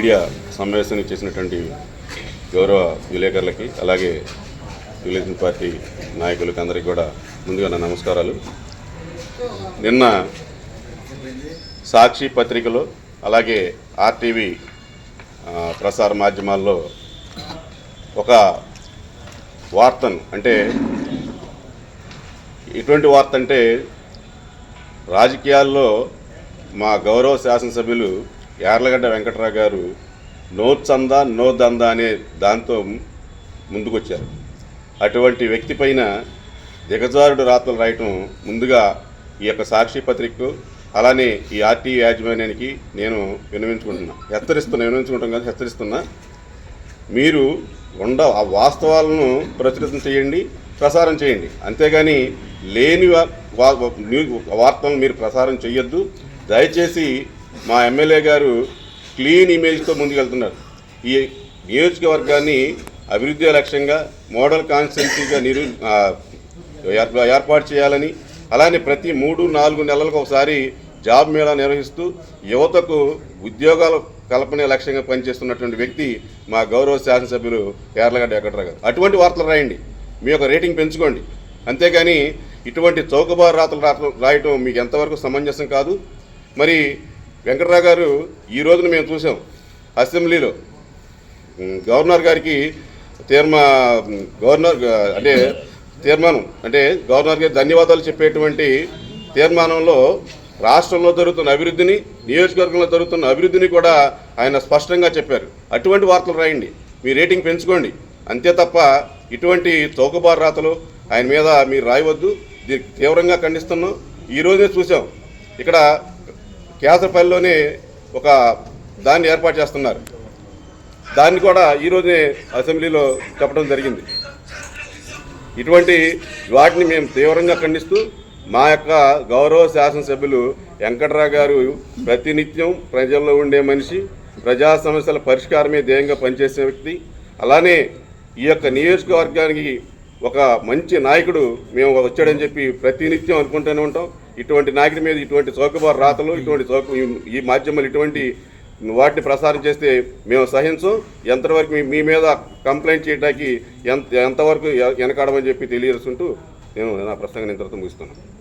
Media సమావేశానికి చేసినటువంటి గౌరవ విలేకరులకి అలాగే తెలుగుదేశం పార్టీ నాయకులకి అందరికీ కూడా ముందుగా నా నమస్కారాలు. నిన్న సాక్షి పత్రికలో అలాగే ఆర్టీవీ ప్రసార మాధ్యమాల్లో ఒక వార్తను అంటే ఎటువంటి వార్త అంటే రాజకీయాల్లో మా గౌరవ శాసనసభ్యులు యార్లగడ్డ వెంకట్రావు గారు నో చందా నో దందా అనే దాంతో ముందుకొచ్చారు. అటువంటి వ్యక్తి పైన దిగజారుడు రాతలు రాయటం ముందుగా ఈ యొక్క సాక్షి పత్రికకు అలానే ఈ ఆర్టీ యాజమాన్యానికి నేను వినవించుకుంటున్నా హెచ్చరిస్తున్నా వినవించుకుంటాం కదా హెచ్చరిస్తున్నా. మీరు ఉండ ఆ వాస్తవాలను ప్రచురితం చేయండి ప్రసారం చేయండి. అంతేగాని లేని న్యూ- వార్తలను మీరు ప్రసారం చేయొద్దు దయచేసి మా ఎమ్మెల్యే గారు క్లీన్ ఇమేజ్తో ముందుకెళ్తున్నారు. ఈ నియోజకవర్గాన్ని అభివృద్ధి లక్ష్యంగా మోడల్ కాన్స్టిట్యున్సీగా నిరు ఏర్పాటు చేయాలని అలానే ప్రతి మూడు నాలుగు నెలలకు ఒకసారి జాబ్ మేళా నిర్వహిస్తూ యువతకు ఉద్యోగాలు కల్పనే లక్ష్యంగా పనిచేస్తున్నటువంటి వ్యక్తి మా గౌరవ శాసనసభ్యులు కేరళగడ్డ వెంకటరావు గారు. అటువంటి వార్తలు రాయండి. మీ యొక్క రేటింగ్ పెంచుకోండి. అంతేగాని ఇటువంటి చౌకబారు రాతలు రాయటం మీకు ఎంతవరకు సమంజసం కాదు. మరి వెంకటరావు గారు ఈ రోజున మేము చూసాం అసెంబ్లీలో. గవర్నర్ గారికి తీర్మా గవర్నర్ అంటే తీర్మానం అంటే గవర్నర్ గారికి ధన్యవాదాలు చెప్పేటువంటి తీర్మానంలో రాష్ట్రంలో జరుగుతున్న అభివృద్ధిని నియోజకవర్గంలో జరుగుతున్న అభివృద్ధిని కూడా ఆయన స్పష్టంగా చెప్పారు. అటువంటి వార్తలు రాయండి. మీ రేటింగ్ పెంచుకోండి. అంతే తప్ప ఇటువంటి చౌకబారు రాతలు ఆయన మీద మీరు రాయవద్దు. దీనికి తీవ్రంగా ఖండిస్తున్నాం. ఈ చూసాం. ఇక్కడ కేసరపల్లిలోనే ఒక దాన్ని ఏర్పాటు చేస్తున్నారు. దాన్ని కూడా ఈరోజునే అసెంబ్లీలో చెప్పడం జరిగింది. ఇటువంటి వాటిని మేము తీవ్రంగా ఖండిస్తూ మా యొక్క గౌరవ శాసనసభ్యులు వెంకట్రావు గారు ప్రతినిత్యం ప్రజల్లో ఉండే మనిషి ప్రజా సమస్యల పరిష్కారమే ధ్యేయంగా పనిచేసే వ్యక్తి. అలానే ఈ యొక్క నియోజకవర్గానికి ఒక మంచి నాయకుడు మేము వచ్చాడని చెప్పి ప్రతినిత్యం అనుకుంటూనే ఉంటాం. ఇటువంటి నాయకుడి మీద ఇటువంటి చౌకబారు రాతలు ఇటువంటి చౌక ఈ మాధ్యమాలు ఇటువంటి వాటిని ప్రసారం చేస్తే మేము సహించం. ఎంతవరకు మీ- మీద కంప్లైంట్ చేయడానికి ఎంత ఎంతవరకు వెనకాడమని చెప్పి తెలియజేస్తుంటూ నేను నా ప్రసంగం ఇంతవరకు ముగిస్తున్నాను.